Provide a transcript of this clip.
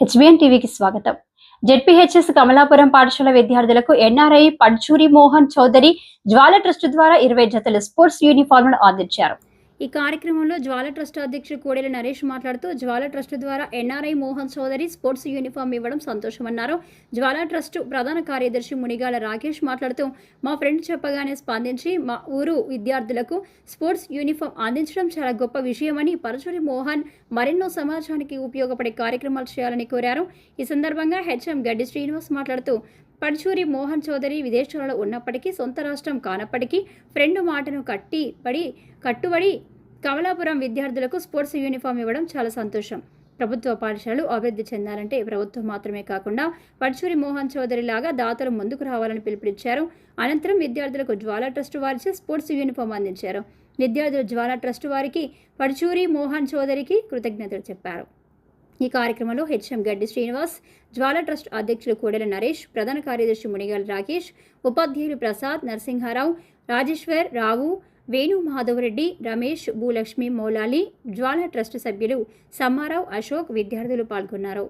HBN టీవీకి స్వాగతం. ZPHS Kamalapuram పాఠశాల విద్యార్థులకు ఎన్ఆర్ఐ పడ్చూరి మోహన్ చౌదరి జ్వాల ట్రస్ట్ ద్వారా ఇరవై జతల స్పోర్ట్స్ యూనిఫామ్లను అందించారు. ఈ కార్యక్రమంలో జ్వాల ట్రస్ట్ అధ్యక్షుడు కోడెల నరేష్ మాట్లాడుతూ జ్వాల ట్రస్ట్ ద్వారా NRI Mohan Chowdary sports uniform ఇవ్వడం సంతోషమన్నారు. జ్వాల ట్రస్ట్ ప్రధాన కార్యదర్శి మునిగాల రాకేష్ మాట్లాడుతూ మా ఫ్రెండ్ చెప్పగానే స్పందించి మా ఊరు విద్యార్థులకు స్పోర్ట్స్ యూనిఫామ్ అందించడం చాలా గొప్ప విషయమని పరచురి మోహన్ మరెన్నో సమాజానికి ఉపయోగపడే కార్యక్రమాలు చేయాలని కోరారు. ఈ సందర్భంగా హెచ్ఎం గడ్డి శ్రీనివాస్ మాట్లాడుతూ పడుచూరి మోహన్ చౌదరి విదేశాలలో ఉన్నప్పటికీ సొంత రాష్ట్రం కానప్పటికీ ఫ్రెండ్ మాటను కట్టి పడి కట్టుబడి కమలాపురం విద్యార్థులకు స్పోర్ట్స్ యూనిఫామ్ ఇవ్వడం చాలా సంతోషం. ప్రభుత్వ పాఠశాలలు అభివృద్ధి చెందాలంటే ప్రభుత్వం మాత్రమే కాకుండా పడుచూరి మోహన్ చౌదరి లాగా దాతలు ముందుకు రావాలని పిలుపునిచ్చారు. అనంతరం విద్యార్థులకు జ్వాలా ట్రస్ట్ వారిచే స్పోర్ట్స్ యూనిఫామ్ అందించారు. విద్యార్థులు జ్వాలా ట్రస్ట్ వారికి పడుచూరి మోహన్ చౌదరికి కృతజ్ఞతలు చెప్పారు. ఈ కార్యక్రమంలో హెచ్ఎం గడ్డి శ్రీనివాస్ జ్వాల ట్రస్ట్ అధ్యక్షులు కోడెల నరేష్ ప్రధాన కార్యదర్శి మునిగాల రాకేష్ ఉపాధ్యాయులు ప్రసాద్ నరసింహారావు రాజేశ్వర్ రావు వేణు మాధవరెడ్డి రమేష్ భూలక్ష్మి మౌలాలి జ్వాల ట్రస్ట్ సభ్యులు సమ్మారావు అశోక్ విద్యార్థులు పాల్గొన్నారు.